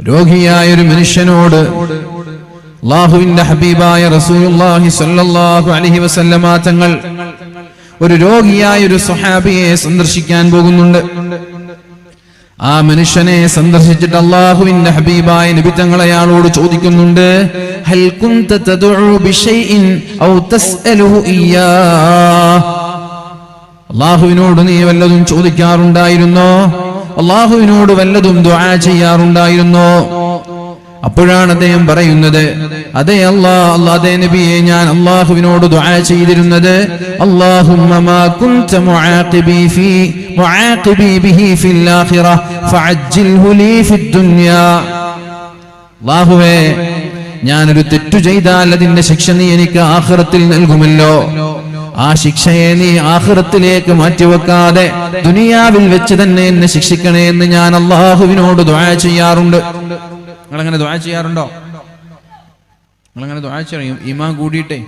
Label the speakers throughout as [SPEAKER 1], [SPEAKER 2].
[SPEAKER 1] രോഗിയായ ഒരു മനുഷ്യനോട് അള്ളാഹുവിന്റെ ഹബീബായ റസൂലുള്ളാഹി സ്വല്ലല്ലാഹു അലൈഹി വസല്ലമ തങ്ങൾ ഒരു രോഗിയായ ഒരു സ്വഹാബിയെ സന്ദർശിക്കാൻ പോകുന്നുണ്ട്. ആ മനുഷ്യനെ സന്ദർശിച്ചിട്ട് അള്ളാഹുവിന്റെ ഹബീബായ നബി തങ്ങൾ അയാളോട് ചോദിക്കുന്നുണ്ട് ഹൽ ഔ തസ്അലുഹു ഇയ്യാ? അള്ളാഹുവിനോട് നീ വല്ലതും ചോദിക്കാറുണ്ടായിരുന്നോ? അള്ളാഹുവിനോട് വല്ലതും ദ്വാ ചെയ്യാറുണ്ടായിരുന്നു? അപ്പോഴാണ് അദ്ദേഹം പറയുന്നത് അതെ അല്ലാ അതേ നബിയെ ഞാൻ അള്ളാഹുവിനോട് ദുആ ചെയ്തിരുന്നത് അല്ലാഹുമ്മ മാ കുൻത ഫീ ബിഹി ഫിൽ ആഖിറ ഫഅജ്ജിൽഹു ലീ ഫിദ് ദുനിയാ. അല്ലാഹുവേ ഞാനൊരു തെറ്റു ചെയ്താൽ അതിന്റെ ശിക്ഷ നീ എനിക്ക് ആഖിറത്തിൽ നൽകുമല്ലോ. ആ ശിക്ഷയെ നീ ആഖിറത്തിലേക്ക് മാറ്റിവെക്കാതെ ദുനിയാവിൽ വെച്ച് തന്നെ എന്നെ ശിക്ഷിക്കണേ എന്ന് ഞാൻ അള്ളാഹുവിനോട് ദുആ ചെയ്യാറുണ്ട്. നിങ്ങളങ്ങനെ ദുആ ചെയ്യാറുണ്ടോ? നിങ്ങളങ്ങനെ ദുആ ചെയ്യും ഇമാൻ കൂടിയിട്ടേ.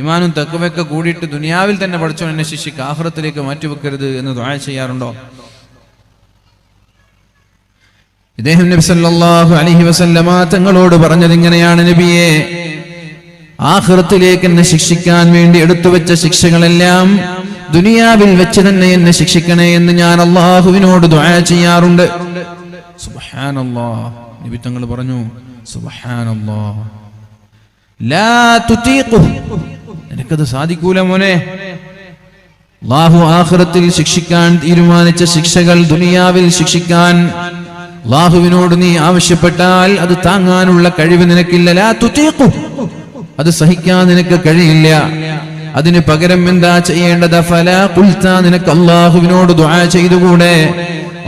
[SPEAKER 1] ഇമാനും തക്കുവൊക്കെ കൂടിയിട്ട് ദുനിയാവിൽ തന്നെ പഠിച്ചോ എന്നെ ശിക്ഷിക്ക് ആഹൃത്തിലേക്ക് മാറ്റിവെക്കരുത് എന്ന് ദുആ ചെയ്യാറുണ്ടോ? ഇദ്ദേഹം നബി സല്ലല്ലാഹു അലൈഹി വസല്ലമ തങ്ങളോട് പറഞ്ഞത് ഇങ്ങനെയാണ് നബിയെ. ആഹ്റത്തിലേക്ക് എന്നെ ശിക്ഷിക്കാൻ വേണ്ടി എടുത്തു വെച്ച ശിക്ഷകളെല്ലാം ദുനിയാവിൽ വെച്ച് തന്നെ എന്നെ ശിക്ഷിക്കണേ എന്ന് ഞാൻ അള്ളാഹുവിനോട് ദുആ ചെയ്യാറുണ്ട്. സുബ്ഹാനല്ലാഹ് നബി തങ്ങൾ പറഞ്ഞു സുബ്ഹാനല്ലാഹ് ലാ തുതീഖു. നിനക്കത് സാധിക്കൂല മോനെ. അള്ളാഹു ആഖിറത്തിൽ ശിക്ഷിക്കാൻ തീരുമാനിച്ച ശിക്ഷകൾ ദുനിയാവിൽ ശിക്ഷിക്കാൻ അള്ളാഹുവിനോട് നീ ആവശ്യപ്പെട്ടാൽ അത് താങ്ങാനുള്ള കഴിവ് നിനക്കില്ല. ലാ തുതീഖു. അത് സഹിക്കാൻ നിനക്ക് കഴിയില്ല അതിന് പകരം എന്താ ചെയ്യേണ്ടത് ഫല കുൽത്ത നിനക്ക് അള്ളാഹുവിനോട് ദുആ ചെയ്തുകൂടെ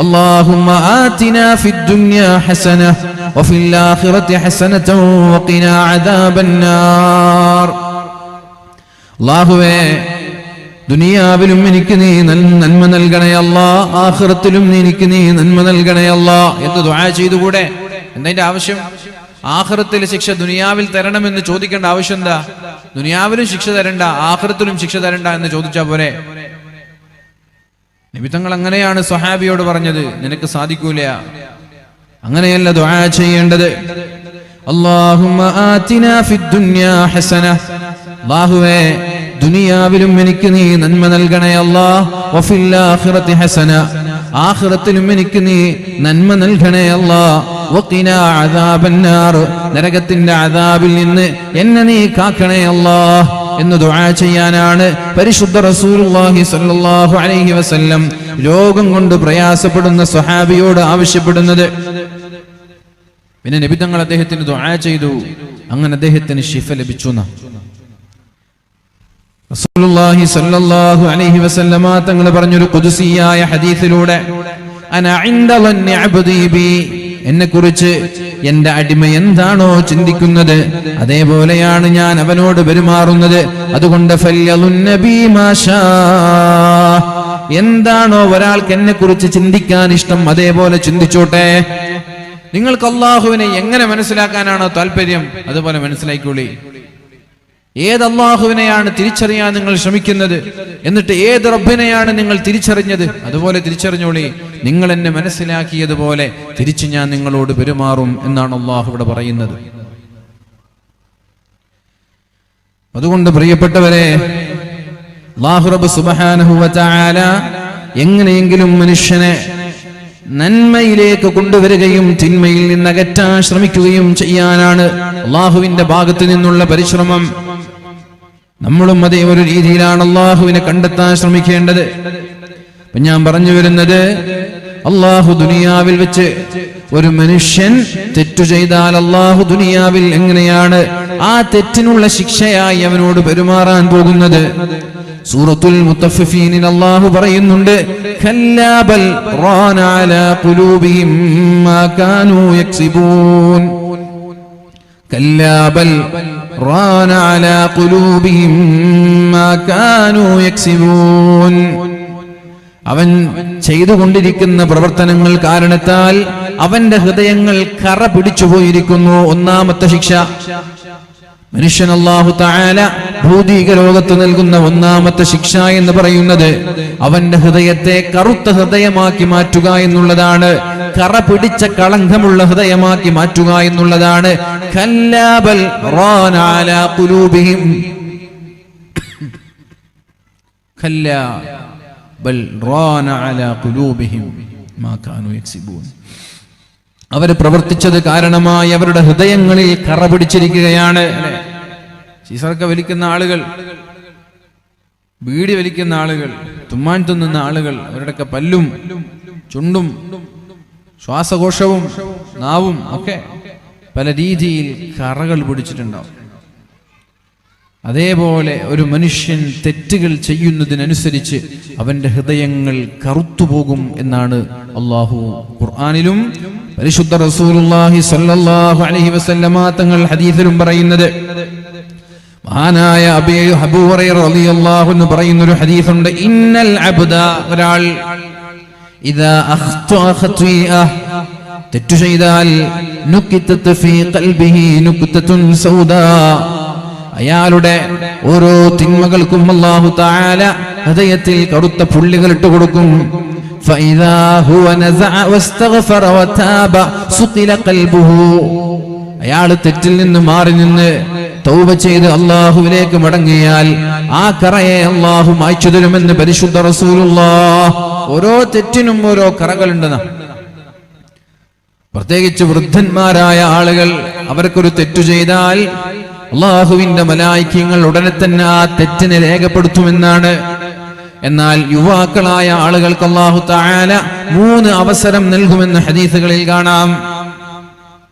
[SPEAKER 1] اللهم آتنا في الدنيا حسنة وفي الآخرة حسنة وقنا عذاب النار അള്ളാഹുവേ ദുനിയാവിലും എനിക്ക് നീ നൽ- നന്മ നൽകണയല്ല ആഖിറത്തിലും നീ എനിക്ക് നീ നന്മ നൽകണയല്ല എന്ന് ദുആ ചെയ്തുകൂടെ എന്തതിന്റെ ആവശ്യം ആഖിറത്തിൽ ശിക്ഷ ദുനിയാവിൽ തരണമെന്ന് ചോദിക്കേണ്ട ആവശ്യം എന്താ ദുനിയാവിലും ശിക്ഷ തരണ്ട ആഹ്റത്തിലും ശിക്ഷ തരണ്ട എന്ന് ചോദിച്ചാ പോരെ? നിമിത്തങ്ങൾ അങ്ങനെയാണ് സ്വഹാബിയോട് പറഞ്ഞത് നിനക്ക് സാധിക്കൂല. അങ്ങനെയല്ല ദുആ ചെയ്യേണ്ടത്. അല്ലാഹുമ്മ ആതിനാ ഫിദ് ദുനിയാ ഹസന. അല്ലാഹുവേ ദുനിയാവിലും എനിക്ക് നീ നന്മ നൽകണേ അല്ലാ. വഫിൽ ആഖിറതി ഹസന. എനിക്ക് നീ നന്മ നൽകണേ അല്ലാ. നരകത്തിന്റെ അദാബിൽ നിന്ന് എന്നെ നീ കാക്കണേ അല്ലാ എന്ന് ദുആ ചെയ്യാനാണ് പരിശുദ്ധ റസൂലുള്ളാഹി സ്വല്ലല്ലാഹു അലൈഹി വസല്ലം രോഗം കൊണ്ട് പ്രയാസപ്പെടുന്ന സ്വഹാബിയോട് ആവശ്യപ്പെടുന്നത്. പിന്നെ നബി തങ്ങൾ അദ്ദേഹത്തിന് ദുആ ചെയ്തു. അങ്ങനെ അദ്ദേഹത്തിന് ഷിഫ ലഭിച്ചു. റസൂലുള്ളാഹി സ്വല്ലല്ലാഹു അലൈഹി വസല്ലമ തങ്ങൾ പറഞ്ഞൊരു ഖുദ്സിയായ ഹദീസിലൂടെ അന ഇൻദ ളന്നി അബ്ദി ബി എന്നെ കുറിച്ച് എന്റെ അടിമ എന്താണോ ചിന്തിക്കുന്നത്? അതേപോലെയാണ് ഞാൻ അവനോട് പെരുമാറുന്നത്. അതുകൊണ്ട്. എന്താണോ ഒരാൾക്ക് എന്നെ കുറിച്ച് ചിന്തിക്കാൻ ഇഷ്ടം അതേപോലെ ചിന്തിച്ചോട്ടെ. നിങ്ങൾക്ക് അള്ളാഹുവിനെ എങ്ങനെ മനസ്സിലാക്കാനാണോ താല്പര്യം? അതുപോലെ മനസ്സിലാക്കിക്കോളി. ഏത് അള്ളാഹുവിനെയാണ് തിരിച്ചറിയാൻ നിങ്ങൾ ശ്രമിക്കുന്നത്? എന്നിട്ട് ഏത് റബ്ബിനെയാണ് നിങ്ങൾ തിരിച്ചറിഞ്ഞത്? അതുപോലെ തിരിച്ചറിഞ്ഞോളി നിങ്ങൾ എന്നെ മനസ്സിലാക്കിയതുപോലെ തിരിച്ച് ഞാൻ നിങ്ങളോട് പെരുമാറും എന്നാണ് അള്ളാഹു ഇവിടെ പറയുന്നത്. അതുകൊണ്ട് പ്രിയപ്പെട്ടവരെ എങ്ങനെയെങ്കിലും മനുഷ്യനെ നന്മയിലേക്ക് കൊണ്ടുവരികയും തിന്മയിൽ നിന്ന് അകറ്റാൻ ശ്രമിക്കുകയും ചെയ്യാനാണ് അള്ളാഹുവിന്റെ ഭാഗത്തു നിന്നുള്ള പരിശ്രമം. നമ്മളും അതേ ഒരു രീതിയിലാണ് അള്ളാഹുവിനെ കണ്ടെത്താൻ ശ്രമിക്കേണ്ടത്. അപ്പൊ ഞാൻ പറഞ്ഞു വരുന്നത് അള്ളാഹു ദുനിയാവിൽ വെച്ച് ഒരു മനുഷ്യൻ തെറ്റു ചെയ്താൽ അള്ളാഹു ദുനിയാവിൽ എങ്ങനെയാണ് ആ തെറ്റിനുള്ള ശിക്ഷയായി അവനോട് പെരുമാറാൻ പോകുന്നത്? സൂറത്തുൽ മുത്തഫീനിൽ അള്ളാഹു പറയുന്നുണ്ട് "കല്ലാ ബൽ റാന അലാ ഖുലൂബിഹിം മാ കാനൂ യക്സിബൂൻ كلا بل ران على قلوبهم ما كانوا يكسبون അവൻ ചെയ്തുകൊണ്ടിരിക്കുന്ന പ്രവർത്തനങ്ങൾ കാരണത്താൽ അവന്റെ ഹൃദയങ്ങൾ കറ പിടിച്ചുപോയിരിക്കുന്നു ഒന്നാമത്തെ ശിക്ഷ മനുഷ്യൻ അള്ളാഹു താല ഭൗതിക ലോകത്ത് നൽകുന്ന ഒന്നാമത്തെ ശിക്ഷ എന്ന് പറയുന്നത് അവന്റെ ഹൃദയത്തെ കറുത്ത ഹൃദയമാക്കി മാറ്റുക എന്നുള്ളതാണ്. കറ പിടിച്ച കളങ്കമുള്ള ഹൃദയമാക്കി മാറ്റുക എന്നുള്ളതാണ്. കല്ലാബൽ അവർ പ്രവർത്തിച്ചത് കാരണമായി അവരുടെ ഹൃദയങ്ങളിൽ കറ പിടിച്ചിരിക്കുകയാണ്? സീസർക്ക വലിക്കുന്ന ആളുകൾ ബീഡി വലിക്കുന്ന ആളുകൾ തുമ്മാൻ തിന്നുന്ന ആളുകൾ അവരുടെയൊക്കെ പല്ലും ചുണ്ടും ശ്വാസകോശവും നാവും ഒക്കെ പല രീതിയിൽ കറകൾ പിടിച്ചിട്ടുണ്ടാവും അതേപോലെ ഒരു മനുഷ്യൻ തെറ്റുകൾ ചെയ്യുന്നതിനനുസരിച്ച് അവന്റെ ഹൃദയങ്ങൾ കറുത്തുപോകും എന്നാണ് അള്ളാഹു ഖുർആാനിലും പരിശുദ്ധ റസൂലുള്ളാഹി സ്വല്ലല്ലാഹു അലൈഹി വസല്ലമ തങ്ങൾ ഹദീസിലും പറയുന്നത് മഹാനായ റളിയല്ലാഹു പറയുന്ന ഒരു ഹദീസുണ്ട് ഇന്നൽ അബ്ദ ഒരാൾ ഇദാ അഖ്തഅ തെറ്റു ചെയ്താൽ നുക്തത്തുൻ സൗദാ അയാളുടെ ഓരോ തിന്മകൾക്കും അല്ലാഹു തആല ഹൃദയത്തിൽ കറുത്ത പുള്ളികൾ ഇട്ട് കൊടുക്കും فإذا هو نزع واستغفر وتاب سقل قلبه. അയാൾ തെറ്റിൽ നിന്ന് മാറി നിന്ന് തൗബ ചെയ്ത് അള്ളാഹുവിലേക്ക് മടങ്ങിയാൽ ആ കറയെ അള്ളാഹു മായ്ച്ചു തരുമെന്ന് പരിശുദ്ധ റസൂലുള്ള ഓരോ തെറ്റിനും ഓരോ കറകളുണ്ടെന്ന. പ്രത്യേകിച്ച് വൃദ്ധന്മാരായ ആളുകൾ അവർക്കൊരു തെറ്റു ചെയ്താൽ അള്ളാഹുവിന്റെ മലായിക്യങ്ങൾ ഉടനെ തന്നെ ആ തെറ്റിനെ രേഖപ്പെടുത്തുമെന്നാണ് എന്നാൽ യുവാക്കളായ ആളുകൾക്ക് അള്ളാഹു താല മൂന്ന് അവസരം നൽകുമെന്ന് ഹദീസുകളിൽ കാണാം.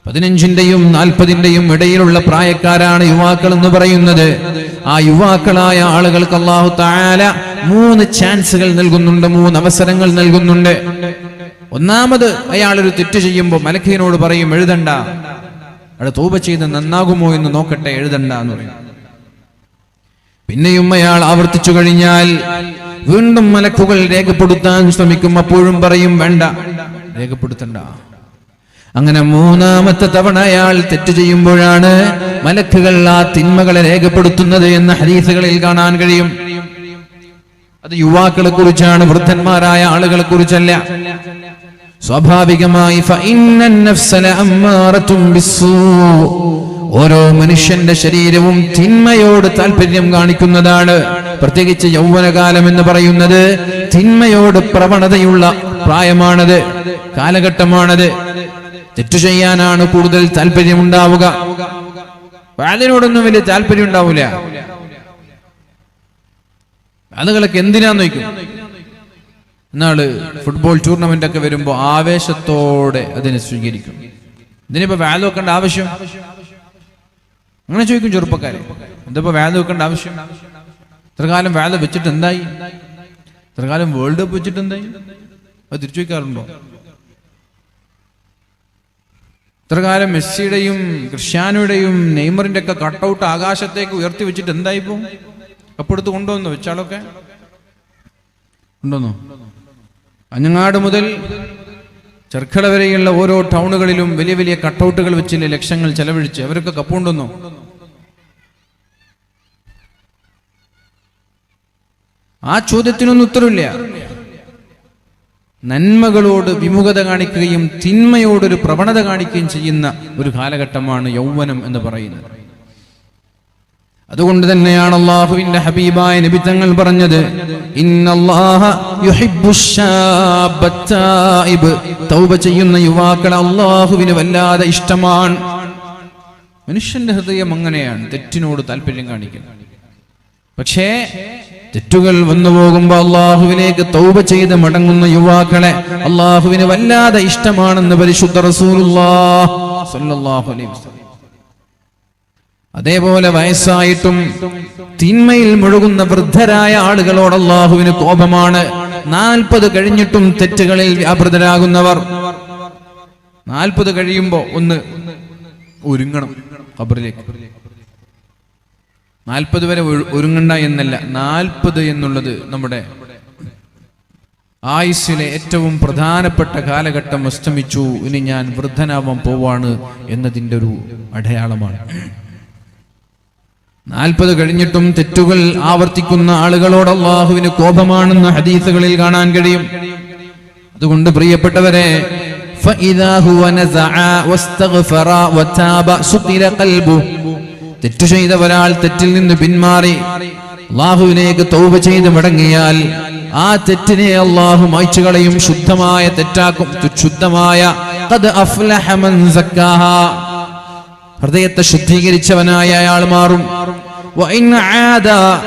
[SPEAKER 1] പതിനഞ്ചിന്റെയും നാൽപ്പതിന്റെയും ഇടയിലുള്ള പ്രായക്കാരാണ് യുവാക്കൾ എന്ന് പറയുന്നത്. ആ യുവാക്കളായ ആളുകൾക്ക് അള്ളാഹു താല മൂന്ന് ചാൻസുകൾ നൽകുന്നുണ്ട് മൂന്ന് അവസരങ്ങൾ നൽകുന്നുണ്ട്. ഒന്നാമത് അയാൾ ഒരു തെറ്റ് ചെയ്യുമ്പോൾ മലക്കിനോട് പറയും എഴുതണ്ട. അയാൾ തൂപ ചെയ്ത് നന്നാകുമോ എന്ന് നോക്കട്ടെ എഴുതണ്ട എന്ന് പറയും. പിന്നെയും അയാൾ ആവർത്തിച്ചു കഴിഞ്ഞാൽ വീണ്ടും മലക്കുകൾ രേഖപ്പെടുത്താൻ ശ്രമിക്കും. അപ്പോഴും പറയും വേണ്ട രേഖപ്പെടുത്തണ്ട. അങ്ങനെ മൂന്നാമത്തെ തവണ അയാൾ തെറ്റ് ചെയ്യുമ്പോഴാണ് മലക്കുകൾ ആ തിന്മകളെ രേഖപ്പെടുത്തുന്നത് എന്ന ഹരീസുകളിൽ കാണാൻ കഴിയും. അത് യുവാക്കളെ കുറിച്ചാണ് വൃദ്ധന്മാരായ ആളുകളെ കുറിച്ചല്ല. സ്വാഭാവികമായി ഓരോ മനുഷ്യന്റെ ശരീരവും തിന്മയോട് താല്പര്യം കാണിക്കുന്നതാണ്. പ്രത്യേകിച്ച് യൗവനകാലം എന്ന് പറയുന്നത് തിന്മയോട് പ്രവണതയുള്ള പ്രായമാണത് കാലഘട്ടമാണത്. തെറ്റു ചെയ്യാനാണ് കൂടുതൽ താല്പര്യമുണ്ടാവുക. അതിനോടൊന്നും വലിയ താല്പര്യം ഉണ്ടാവില്ല ആളുകളൊക്കെ എന്തിനാന്ന് നോക്കും എന്നാൾ ഫുട്ബോൾ ടൂർണമെന്റ് ഒക്കെ വരുമ്പോ ആവേശത്തോടെ അതിനെ സ്വീകരിക്കും. ഇതിനിപ്പോ വാൽ വെക്കേണ്ട ആവശ്യം? അങ്ങനെ ചോദിക്കും ചെറുപ്പക്കാരെ. എന്താ വാൽ വെക്കേണ്ട ആവശ്യം? ഇത്ര കാലം വാല്യൂ വെച്ചിട്ട് എന്തായി ഇത്ര വേൾഡ് കപ്പ് വെച്ചിട്ട് എന്തായി അത് തിരിച്ചു വയ്ക്കാറുണ്ടോ? ഇത്ര മെസ്സിയുടെയും ക്രിസ്ത്യാനോയുടെയും നെയ്മറിന്റെ ഒക്കെ കട്ടൗട്ട് ആകാശത്തേക്ക് ഉയർത്തി വെച്ചിട്ട് എന്തായി എന്തായിപ്പോ കപ്പെടുത്ത് കൊണ്ടുവന്നു വെച്ചാളൊക്കെ? ഉണ്ടോന്നോ അഞ്ഞങ്ങാട് മുതൽ ചെർക്കട വരെയുള്ള ഓരോ ടൗണുകളിലും വലിയ വലിയ കട്ടൗട്ടുകൾ വെച്ചില്ലേ ലക്ഷങ്ങൾ ചെലവഴിച്ച്? അവരൊക്കെ കപ്പുണ്ടെന്നോ ആ ചോദ്യത്തിനൊന്നും ഉത്തരവില്ല. നന്മകളോട് വിമുഖത കാണിക്കുകയും തിന്മയോടൊരു പ്രവണത കാണിക്കുകയും ചെയ്യുന്ന ഒരു കാലഘട്ടമാണ് യൗവനം എന്ന് പറയുന്നത്. അതുകൊണ്ട് തന്നെയാണ് അള്ളാഹുവിന്റെ ഹബീബായ പറഞ്ഞത് ഇന്നല്ലാഹ യുഹിബ്ബുശ് ശാബ്ബ തൗബ ചെയ്യുന്ന യുവാക്കളെ അള്ളാഹുവിന് വല്ലാതെ ഇഷ്ടമാണ്. മനുഷ്യന്റെ ഹൃദയം അങ്ങനെയാണ് തെറ്റിനോട് താല്പര്യം കാണിക്കുന്നത് പക്ഷേ തെറ്റുകൾ വന്നു പോകുമ്പോ അള്ളാഹുവിലേക്ക് തൗബ ചെയ്ത് മടങ്ങുന്ന യുവാക്കളെ അള്ളാഹുവിന് വല്ലാതെ ഇഷ്ടമാണെന്ന് പരിശുദ്ധ അതേപോലെ വയസ്സായിട്ടും തിന്മയിൽ മുഴുകുന്ന വൃദ്ധരായ ആളുകളോട് അള്ളാഹുവിന് കോപമാണ്. നാൽപ്പത് കഴിഞ്ഞിട്ടും തെറ്റുകളിൽ വ്യാപൃതരാകുന്നവർ. നാൽപ്പത് കഴിയുമ്പോ ഒന്ന് ഒരുങ്ങണം ഖബറിലേക്ക്. നാൽപ്പത് വരെ ഒരു- ഒരുങ്ങണ്ട എന്നല്ല നാൽപ്പത് എന്നുള്ളത് നമ്മുടെ ആയുസ്സിലെ ഏറ്റവും പ്രധാനപ്പെട്ട കാലഘട്ടം അസ്തമിച്ചു ഇനി ഞാൻ വൃദ്ധനാവാൻ പോവാണ് എന്നതിൻ്റെ ഒരു അടയാളമാണ് നാൽപ്പത് കഴിഞ്ഞിട്ടും തെറ്റുകൾ ആവർത്തിക്കുന്ന ആളുകളോട് അള്ളാഹുവിന് കോപമാണെന്ന് ഹദീസുകളിൽ കാണാൻ കഴിയും അതുകൊണ്ട് പ്രിയപ്പെട്ടവരെ فإذا هو نزع واستغفر وتاب سقل قلبه തെറ്റു ചെയ്ത ഒരാൾ തെറ്റിൽ നിന്ന് പിന്മാറി അള്ളാഹുവിനേക്ക് തൗബ ചെയ്ത് മടങ്ങിയാൽ ആ തെറ്റിനെ അള്ളാഹു മായ്ച്ചു കളയും ശുദ്ധമായ തെറ്റാക്കും. ശുദ്ധമായ ഹൃദയത്തെ ശുദ്ധീകരിച്ചവനായ അയാൾ മാറും.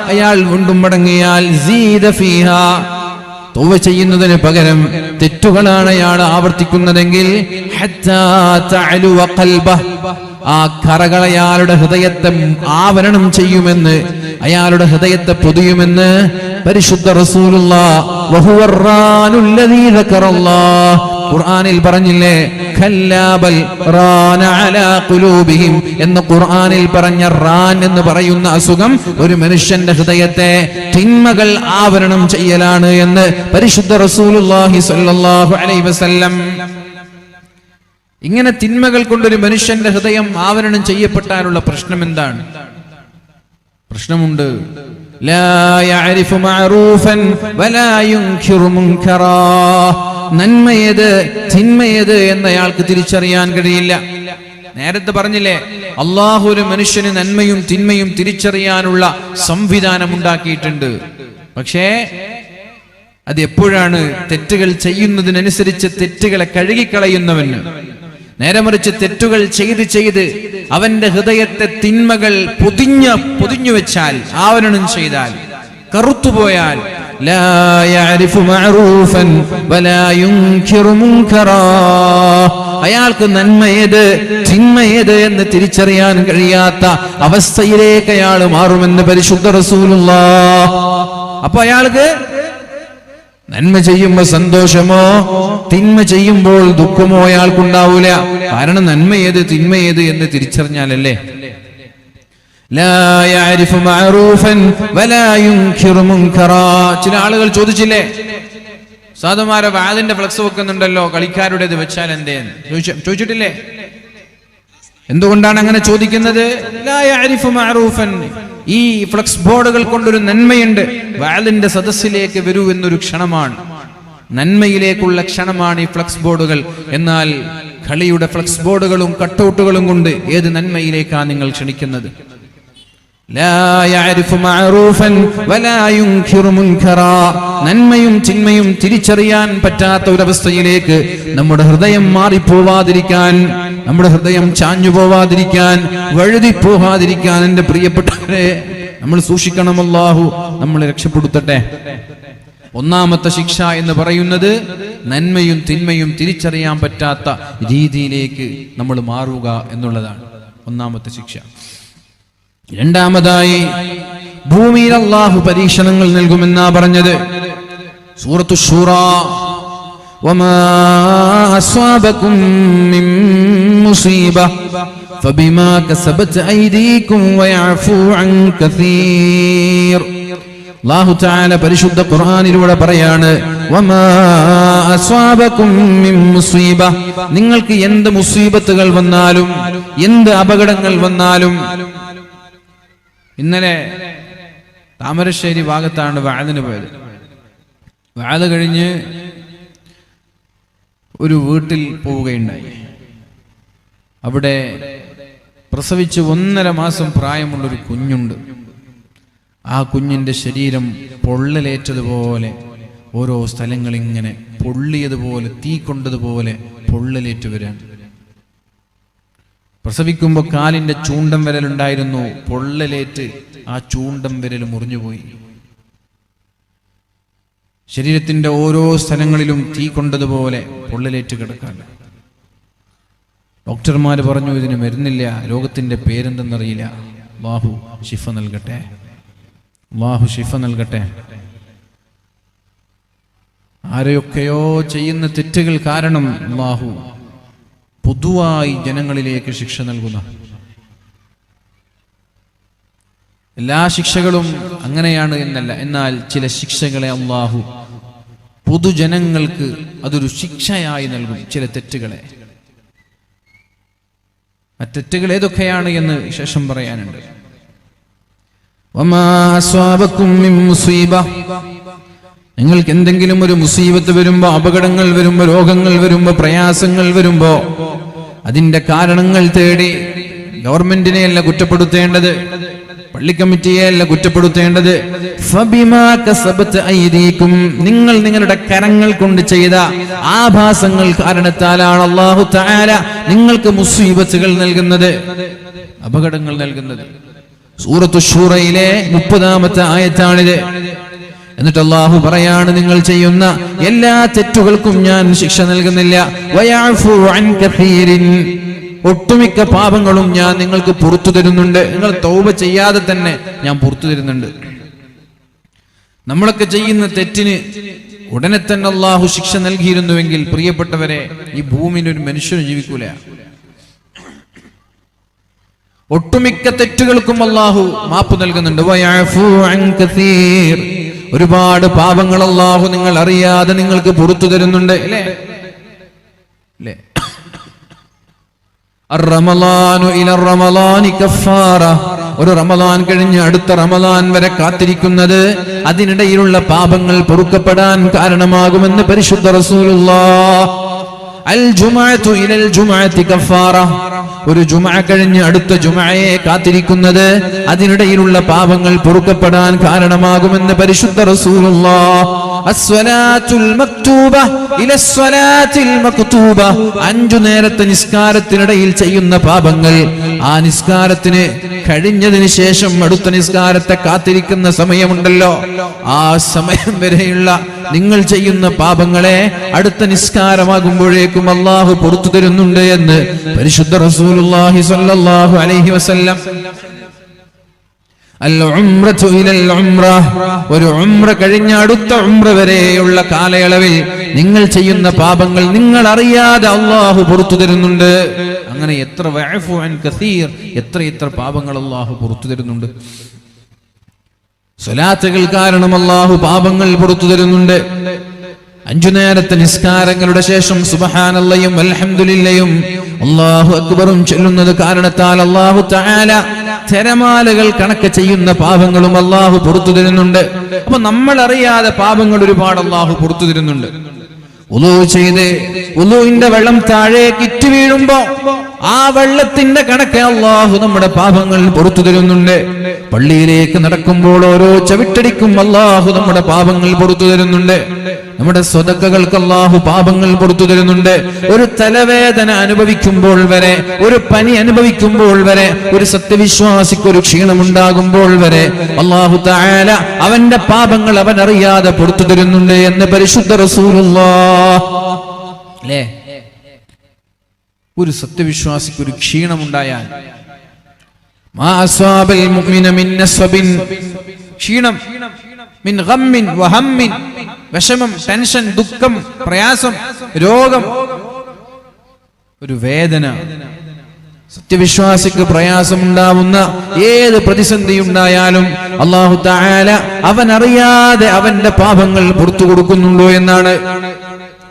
[SPEAKER 1] അയാൾ വീണ്ടും മടങ്ങിയാൽ തൗബ ചെയ്യുന്നതിന് പകരം തെറ്റുകളാണ് അയാൾ ആവർത്തിക്കുന്നതെങ്കിൽ. ആ കറകൾ അയാളുടെ ഹൃദയത്തെ ആവരണം ചെയ്യുമെന്ന് അയാളുടെ ഹൃദയത്തെ പൊതിയുമെന്ന് പരിശുദ്ധ റസൂലുള്ള ഖുർആനിൽ പറഞ്ഞില്ലേ ഖല്ലാബൽ റാന അലാ ഖുലൂബിഹിം എന്ന് ഖുർആനിൽ പറഞ്ഞ റാൻ എന്ന് പറയുന്ന അസുഖം ഒരു മനുഷ്യന്റെ ഹൃദയത്തെ തിന്മകൾ ആവരണം ചെയ്യലാണ് എന്ന് പരിശുദ്ധ റസൂലുള്ളാഹി സ്വല്ലല്ലാഹു അലൈഹി വസല്ലം ഇങ്ങനെ തിന്മകൾ കൊണ്ടൊരു മനുഷ്യന്റെ ഹൃദയം ആവരണം ചെയ്യപ്പെട്ടാലുള്ള പ്രശ്നം എന്താണ് പ്രശ്നമുണ്ട് لا يعرف معروفا ولا ينكر منكرا നന്മയേത് തിന്മയേത് എന്നയാൾക്ക് തിരിച്ചറിയാൻ കഴിയില്ല. നേരത്തെ പറഞ്ഞില്ലേ അള്ളാഹു ഒരു മനുഷ്യന് നന്മയും തിന്മയും തിരിച്ചറിയാനുള്ള സംവിധാനം ഉണ്ടാക്കിയിട്ടുണ്ട്. പക്ഷേ അത് എപ്പോഴാണ് തെറ്റുകൾ ചെയ്യുന്നതിനനുസരിച്ച് തെറ്റുകളെ കഴുകിക്കളയുന്നവന് നേരെ മറിച്ച് തെറ്റുകൾ ചെയ്ത് ചെയ്ത് അവന്റെ ഹൃദയത്തെ തിന്മകൾ പൊതിഞ്ഞ പൊതിഞ്ഞു വെച്ചാൽ ആവരണം ചെയ്താൽ കറുത്തുപോയാൽ ലാ يعرف معروفا ولا ينكر منكرا. അയാൾക്ക് നന്മയേത് തിന്മയേത് എന്ന് തിരിച്ചറിയാൻ കഴിയാത്ത അവസ്ഥയിലേക്ക് അയാൾ മാറുമെന്ന് പരിശുദ്ധ റസൂലുള്ള അപ്പൊ അയാൾക്ക് നന്മ ചെയ്യുമ്പോ സന്തോഷമോ തിന്മ ചെയ്യുമ്പോൾ ദുഃഖമോ അയാൾക്കുണ്ടാവൂല. കാരണം നന്മയേത് തിന്മയേത് എന്ന് തിരിച്ചറിഞ്ഞാലല്ലേ? ചില ആളുകൾ ചോദിച്ചില്ലേ? സാധുമാരെ വാദിന്റെ ഫ്ലക്സ് വെക്കുന്നുണ്ടല്ലോ കളിക്കാരുടേത് വെച്ചാൽ എന്തേന്ന്? ചോദിച്ചിട്ടില്ലേ? എന്തുകൊണ്ടാണ് അങ്ങനെ ചോദിക്കുന്നത്. ഈ ഫ്ലക്സ് ബോർഡുകൾ കൊണ്ടൊരു നന്മയുണ്ട്. വാലിന്റെ സദസ്സിലേക്ക് വരൂ എന്നൊരു ക്ഷണമാണ്. നന്മയിലേക്കുള്ള ക്ഷണമാണ് ഈ ഫ്ലക്സ് ബോർഡുകൾ. എന്നാൽ കളിയുടെ ഫ്ലക്സ് ബോർഡുകളും കട്ടൗട്ടുകളും കൊണ്ട് ഏത് നന്മയിലേക്കാണ് നിങ്ങൾ ക്ഷണിക്കുന്നത്? നന്മയും ചിന്മയും തിരിച്ചറിയാൻ പറ്റാത്ത ഒരവസ്ഥയിലേക്ക് നമ്മുടെ ഹൃദയം മാറിപ്പോവാതിരിക്കാൻ നമ്മുടെ ഹൃദയം ചാഞ്ഞു പോവാതിരിക്കാൻ വഴുതി പോവാതിരിക്കാൻ എന്റെ പ്രിയപ്പെട്ടവരെ നമ്മൾ സൂക്ഷിക്കണം അല്ലാഹു നമ്മളെ രക്ഷപ്പെടുത്തട്ടെ. ഒന്നാമത്തെ ശിക്ഷ എന്ന് പറയുന്നത് നന്മയും തിന്മയും തിരിച്ചറിയാൻ പറ്റാത്ത രീതിയിലേക്ക് നമ്മൾ മാറുക എന്നുള്ളതാണ്. ഒന്നാമത്തെ ശിക്ഷ. രണ്ടാമതായി ഭൂമിയിൽ അള്ളാഹു പരീക്ഷണങ്ങൾ നൽകുമെന്നാ പറഞ്ഞത്. സൂറത്തു ഷൂറ പരിശുദ്ധ ഖുർആാനിലൂടെ പറയാണ് നിങ്ങൾക്ക് എന്ത് മുസീബത്തുകൾ വന്നാലും എന്ത് അപകടങ്ങൾ വന്നാലും ഇന്നലെ താമരശ്ശേരി ഭാഗത്താണ് വാഴതിന് പോയത്. വാഴ കഴിഞ്ഞ് ഒരു വീട്ടിൽ പോവുകയുണ്ടായി. അവിടെ പ്രസവിച്ച് ഒന്നര മാസം പ്രായമുള്ളൊരു കുഞ്ഞുണ്ട്. ആ കുഞ്ഞിന്റെ ശരീരം പൊള്ളലേറ്റതുപോലെ ഓരോ സ്ഥലങ്ങളിങ്ങനെ പൊള്ളിയതുപോലെ തീ കൊണ്ടതുപോലെ പൊള്ളലേറ്റ് വരാൻ പ്രസവിക്കുമ്പോൾ കാലിന്റെ ചൂണ്ടം വിരലുണ്ടായിരുന്നു. പൊള്ളലേറ്റ് ആ ചൂണ്ടം വിരൽ മുറിഞ്ഞുപോയി. ശരീരത്തിന്റെ ഓരോ സ്ഥലങ്ങളിലും തീ കൊണ്ടതുപോലെ പൊള്ളലേറ്റ് കിടക്കാൻ ഡോക്ടർമാർ പറഞ്ഞു ഇതിന് മരുന്നില്ല. രോഗത്തിന്റെ പേരെന്തെന്നറിയില്ല. വാഹു ഷിഫ നൽകട്ടെ. വാഹു ഷിഫ നൽകട്ടെ. ആരെയൊക്കെയോ ചെയ്യുന്ന തെറ്റുകൾ കാരണം അള്ളാഹു പൊതുവായി ജനങ്ങളിലേക്ക് ശിക്ഷ നൽകുന്ന എല്ലാ ശിക്ഷകളും അങ്ങനെയാണ് എന്നല്ല. എന്നാൽ ചില ശിക്ഷകളെ അള്ളാഹു പൊതുജനങ്ങൾക്ക് അതൊരു ശിക്ഷയായി നൽകും. ചില തെറ്റുകളെ. ആ തെറ്റുകൾ ഏതൊക്കെയാണ് എന്ന് ശേഷം പറയാനുണ്ട്. മിൻ മുസീബ. നിങ്ങൾക്ക് എന്തെങ്കിലും ഒരു മുസീബത്ത് വരുമ്പോ അപകടങ്ങൾ വരുമ്പോ രോഗങ്ങൾ വരുമ്പോ പ്രയാസങ്ങൾ വരുമ്പോ അതിന്റെ കാരണങ്ങൾ തേടി ഗവൺമെന്റിനെ അല്ല കുറ്റപ്പെടുത്തേണ്ടത് പള്ളി കമ്മിറ്റിയെയല്ല കുറ്റപ്പെടുത്തേണ്ടത്. നിങ്ങൾ നിങ്ങളുടെ കരങ്ങൾ കൊണ്ട് ചെയ്ത ആഭാസങ്ങൾ കാരണത്താലാണ് അള്ളാഹു താര നിങ്ങൾക്ക് മുസീബത്തുകൾ നൽകുന്നത് അപകടങ്ങൾ നൽകുന്നത് സൂറത്തു ഷൂറയിലെ മുപ്പതാമത്തെ ആയത്താണിത് എന്നിട്ട് അള്ളാഹു പറയാണ് നിങ്ങൾ ചെയ്യുന്ന എല്ലാ തെറ്റുകൾക്കും ഞാൻ ശിക്ഷ നൽകുന്നില്ല. ഒട്ടുമിക്ക പാപങ്ങളും ഞാൻ നിങ്ങൾക്ക് പുറത്തു തരുന്നുണ്ട്. നിങ്ങൾ തൗബ ചെയ്യാതെ തന്നെ ഞാൻ പുറത്തു തരുന്നുണ്ട്. നമ്മളൊക്കെ ചെയ്യുന്ന തെറ്റിന് ഉടനെ തന്നെ അള്ളാഹു ശിക്ഷ നൽകിയിരുന്നുവെങ്കിൽ പ്രിയപ്പെട്ടവരെ ഈ ഭൂമിയിൽ ഒരു മനുഷ്യനും ജീവിക്കൂല. ഒട്ടുമിക്ക തെറ്റുകൾക്കും അള്ളാഹു മാപ്പ് നൽകുന്നുണ്ട്. ഒരുപാട് പാപങ്ങൾ അള്ളാഹു നിങ്ങൾ അറിയാതെ നിങ്ങൾക്ക് പുറത്തു തരുന്നുണ്ട്. ഒരു റമലാൻ കഴിഞ്ഞ് അടുത്ത റമലാൻ വരെ കാത്തിരിക്കുന്നത് അതിനിടയിലുള്ള പാപങ്ങൾ പൊറുക്കപ്പെടാൻ കാരണമാകുമെന്ന് പരിശുദ്ധ റസൂലുള്ളാഹ് അൽ ഇലൽ കഫാറ ഒരു ജുമ കഴിഞ്ഞ് അടുത്ത ജുമായെ കാത്തിരിക്കുന്നത് അതിനിടയിലുള്ള പാപങ്ങൾ പൊറുക്കപ്പെടാൻ കാരണമാകുമെന്ന് പരിശുദ്ധ റസൂലുള്ളാഹ് അഞ്ചു നേരത്തെ നിസ്കാരത്തിനിടയിൽ ചെയ്യുന്ന പാപങ്ങൾ ആ നിസ്കാരത്തിന് കഴിഞ്ഞതിന് ശേഷം അടുത്ത നിസ്കാരത്തെ കാത്തിരിക്കുന്ന സമയമുണ്ടല്ലോ. ആ സമയം വരെയുള്ള നിങ്ങൾ ചെയ്യുന്ന പാപങ്ങളെ അടുത്ത നിസ്കാരമാകുമ്പോഴേക്കും അള്ളാഹു പുറത്തു തരുന്നുണ്ട് എന്ന് പരിശുദ്ധ റസൂലുള്ളാഹി സ്വല്ലല്ലാഹു അലൈഹി വസല്ലം അൽ ഉംറത്തു ഇലൽ ഉംറ ഒരു ഉംറ കഴിഞ്ഞ അടുത്ത ഉംറ വരെയുള്ള കാലയളവിൽ നിങ്ങൾ ചെയ്യുന്ന പാപങ്ങൾ നിങ്ങൾ അറിയാതെ അള്ളാഹു പുറത്തു തരുന്നുണ്ട്. അങ്ങനെ എത്ര കസീർ എത്ര എത്ര പാപങ്ങൾ അള്ളാഹു പുറത്തു തരുന്നുണ്ട്. സ്വലാത്തുകൾ കാരണം അള്ളാഹു പാപങ്ങൾ പുറത്തു തരുന്നുണ്ട്. അഞ്ചു നേരത്തെ നിസ്കാരങ്ങളുടെ ശേഷം സുബഹാനല്ലയും അൽഹംദുലില്ലയും അള്ളാഹു അക്ബറും ചൊല്ലുന്നത് കാരണത്താൽ അള്ളാഹു താല തിരമാലകൾ കണക്ക് ചെയ്യുന്ന പാപങ്ങളും അള്ളാഹു പുറത്തു തരുന്നുണ്ട്. അപ്പൊ നമ്മൾ അറിയാതെ പാപങ്ങൾ ഒരുപാട് അള്ളാഹു പുറത്തു തരുന്നുണ്ട്. ഉലു ചെയ്ത് ഉലുവിന്റെ വെള്ളം താഴേക്ക് ഇറ്റു വീഴുമ്പോ ആ വെള്ളത്തിന്റെ കണക്ക് അള്ളാഹു നമ്മുടെ പാപങ്ങൾ പുറത്തു തരുന്നുണ്ട്. പള്ളിയിലേക്ക് നടക്കുമ്പോൾ ഓരോ ചവിട്ടടിക്കും അള്ളാഹു നമ്മുടെ പാപങ്ങൾ പുറത്തു തരുന്നുണ്ട്. നമ്മുടെ സ്വതക്കകൾക്ക് അള്ളാഹു പാപങ്ങൾ പുറത്തു തരുന്നുണ്ട്. ഒരു തലവേദന അനുഭവിക്കുമ്പോൾ വരെ ഒരു പനി അനുഭവിക്കുമ്പോൾ വരെ ഒരു സത്യവിശ്വാസിക്ക് ഒരു ക്ഷീണമുണ്ടാകുമ്പോൾ വരെ അള്ളാഹു തായാല അവന്റെ പാപങ്ങൾ അവൻ അറിയാതെ പുറത്തു തരുന്നുണ്ട് എന്ന് പരിശുദ്ധ റസൂലുള്ളാഹ്. അല്ലേ? ഒരു സത്യവിശ്വാസിക്ക് ഒരു ക്ഷീണമുണ്ടായാൽ ക്ഷീണം. വിഷമം ടെൻഷൻ ദുഃഖം പ്രയാസം രോഗം ഒരു വേദന. സത്യവിശ്വാസിക്ക് പ്രയാസമുണ്ടാവുന്ന ഏത് പ്രതിസന്ധി ഉണ്ടായാലും അള്ളാഹു തായാല അവൻ അറിയാതെ അവന്റെ പാപങ്ങൾ പുറത്തു കൊടുക്കുന്നുണ്ടോ എന്നാണ്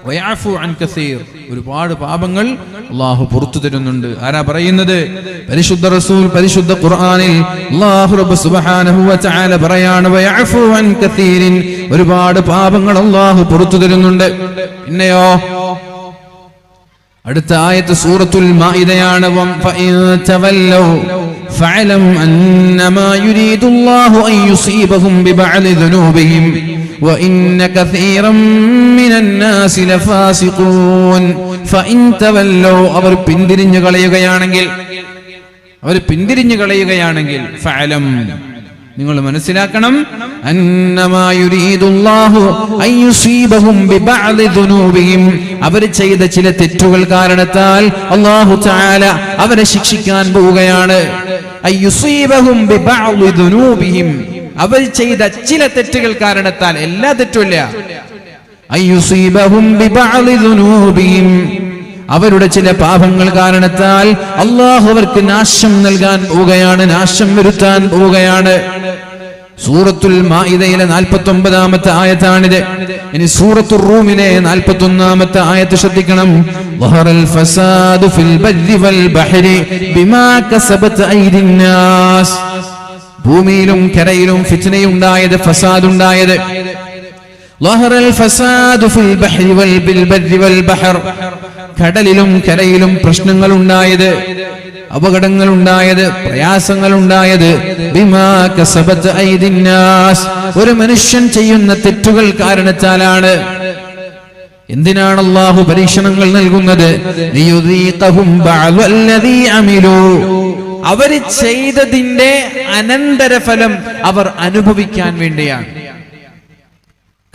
[SPEAKER 1] വയഅഫു അൻ കസീർ. ഒരുപാട് പാപങ്ങൾ അള്ളാഹു പുറത്തു തരുന്നുണ്ട്. ആരാ പറയുന്നത്? പരിശുദ്ധ റസൂൽ പരിശുദ്ധ ഖുർആനിൽ അള്ളാഹു റബ്ബ് സുബ്ഹാനഹു വ തആല പറയാണ് വയഅഫു അൻ കസീരിൻ. ഒരുപാട് പാപങ്ങൾ അള്ളാഹു പുറത്തു തരുന്നുണ്ട്. പിന്നെയോ? അടുത്ത ആയത്ത് സൂറത്തുൽ മാഇദയാണ് വം ഫഇൻ തവല്ലൗ ഫഅലം അന്നമാ യുരീദുല്ലാഹു അൻ യുസീബഹും ബിബഅദി كثيرا من الناس لفاسقون. فإن تولوا അവർ പിന്തിരിഞ്ഞു കളയുകയാണെങ്കിൽ അവർ പിന്തിരിഞ്ഞു കളയുകയാണെങ്കിൽ ഫഅലം. നിങ്ങൾ മനസ്സിലാക്കണം. അവർ ചെയ്ത ചില തെറ്റുകൾ കാരണത്താൽ അല്ലാഹു തആല അവരെ ശിക്ഷിക്കാൻ പോവുകയാണ്. അവർ ചെയ്ത ചില തെറ്റുകൾ കാരണത്താൽ എല്ലാ തെറ്റും അവരുടെ ചില പാപങ്ങൾ കാരണത്താൽ അള്ളാഹു അവർക്ക് നാശം നൽകാൻ പോവുകയാണ് നാശം വരുത്താൻ പോവുകയാണ്. സൂറത്തുൽ മായിദയിലെ നാൽപ്പത്തി ഒമ്പതാമത്തെ ആയത്താണിത്. ഇനി സൂറത്തുൽ റൂമിലെ നാൽപ്പത്തി ഒന്നാമത്തെ ആയത്ത് ശ്രദ്ധിക്കണം. ഫസാദു ഫിൽ ബഹരി ബിമാ കസബത് ഭൂമിയിലും കരയിലും ഫിറ്റ്നയുണ്ടായത് ഫസാദ് ഉണ്ടായത് കടലിലും കരയിലും പ്രശ്നങ്ങൾ ഉണ്ടായത് അപകടങ്ങൾ ഉണ്ടായത് പ്രയാസങ്ങൾ ഉണ്ടായത് ഒരു മനുഷ്യൻ ചെയ്യുന്ന തെറ്റുകൾ കാരണത്താലാണ്. എന്തിനാണ് അള്ളാഹു പരീക്ഷണങ്ങൾ നൽകുന്നത്? അവർ ചെയ്തതിന്റെ അനന്തരഫലം അവർ അനുഭവിക്കാൻ വേണ്ടിയാണ്.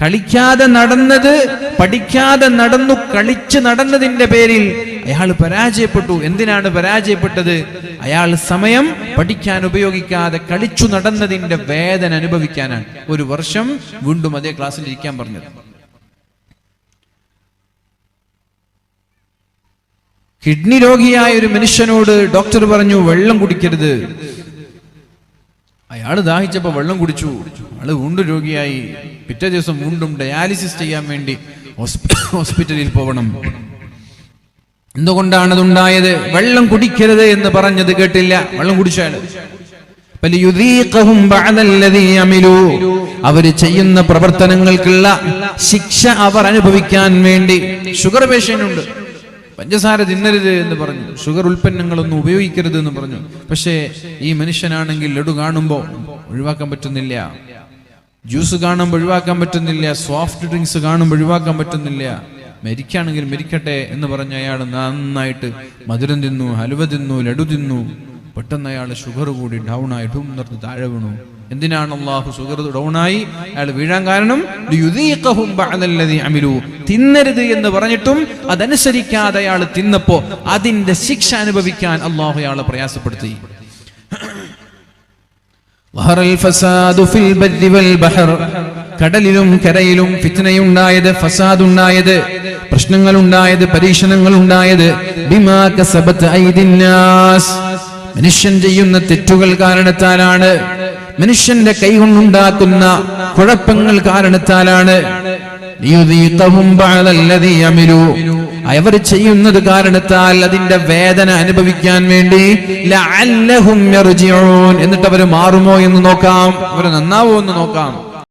[SPEAKER 1] കളിക്കാതെ നടന്നത് പഠിക്കാതെ നടന്നു കളിച്ച് നടന്നതിന്റെ പേരിൽ അയാൾ പരാജയപ്പെട്ടു. എന്തിനാണ് പരാജയപ്പെട്ടത്? അയാൾ സമയം പഠിക്കാൻ ഉപയോഗിക്കാതെ കളിച്ചു നടന്നതിന്റെ വേദന അനുഭവിക്കാനാണ്. ഒരു വർഷം വീണ്ടും അതേ ക്ലാസ്സിൽ ഇരിക്കാൻ പറഞ്ഞത്. കിഡ്നി രോഗിയായ ഒരു മനുഷ്യനോട് ഡോക്ടർ പറഞ്ഞു വെള്ളം കുടിക്കരുത്. അയാൾ ദാഹിച്ചപ്പോ വെള്ളം കുടിച്ചു. അയാൾ വീണ്ടും രോഗിയായി. പിറ്റേ ദിവസം വീണ്ടും ഡയാലിസിസ് ചെയ്യാൻ വേണ്ടി ഹോസ്പിറ്റലിൽ പോകണം എന്തുകൊണ്ടാണ് അതുണ്ടായത്? വെള്ളം കുടിക്കരുത് എന്ന് പറഞ്ഞത് കേട്ടില്ല. വെള്ളം കുടിച്ചാണ് അവർ ചെയ്യുന്ന പ്രവർത്തനങ്ങൾക്കുള്ള ശിക്ഷ അവർ അനുഭവിക്കാൻ വേണ്ടി. ഷുഗർ പേഷ്യന്റ് ഉണ്ട്. പഞ്ചസാര തിന്നരുത് എന്ന് പറഞ്ഞു. ഷുഗർ ഉൽപ്പന്നങ്ങളൊന്നും ഉപയോഗിക്കരുത് എന്ന് പറഞ്ഞു. പക്ഷേ ഈ മനുഷ്യനാണെങ്കിൽ ലഡു കാണുമ്പോൾ ഒഴിവാക്കാൻ പറ്റുന്നില്ല. ജ്യൂസ് കാണുമ്പോൾ ഒഴിവാക്കാൻ പറ്റുന്നില്ല. സോഫ്റ്റ് ഡ്രിങ്ക്സ് കാണുമ്പോൾ ഒഴിവാക്കാൻ പറ്റുന്നില്ല. മരിക്കാണെങ്കിൽ മരിക്കട്ടെ എന്ന് പറഞ്ഞ അയാൾ നന്നായിട്ട് മധുരം തിന്നു ഹലുവ തിന്നു ലഡു തിന്നു. പെട്ടെന്ന് അയാൾ ഷുഗർ കൂടി ഡൗൺ ആയിട്ടും നിർത്തി താഴെ വീണു. എന്തിനാണ് അള്ളാഹു സുഹൃത് ഡൗണായി അയാൾ വീഴാൻ കാരണം അമിലു. തിന്നരുത് എന്ന് പറഞ്ഞിട്ടും അതനുസരിക്കാതെ അയാൾ തിന്നപ്പോ അതിന്റെ ശിക്ഷ അനുഭവിക്കാൻ അള്ളാഹു അയാളെ പ്രയാസപ്പെടുത്തി. കടലിലും കരയിലും ഫിത്തനയുണ്ടായത് ഫസാദ് ഉണ്ടായത് പ്രശ്നങ്ങൾ ഉണ്ടായത് പരീക്ഷണങ്ങൾ ഉണ്ടായത് മനുഷ്യൻ ചെയ്യുന്ന തെറ്റുകൾ കാരണത്താലാണ് മനുഷ്യന്റെ കൈകൊണ്ടുണ്ടാക്കുന്ന കുഴപ്പങ്ങൾ കാരണത്താലാണ്. അവർ ചെയ്യുന്നത് കാരണത്താൽ അതിന്റെ വേദന അനുഭവിക്കാൻ വേണ്ടി. എന്നിട്ട് അവർ മാറുമോ എന്ന് നോക്കാം അവർ നന്നാവോ എന്ന് നോക്കാം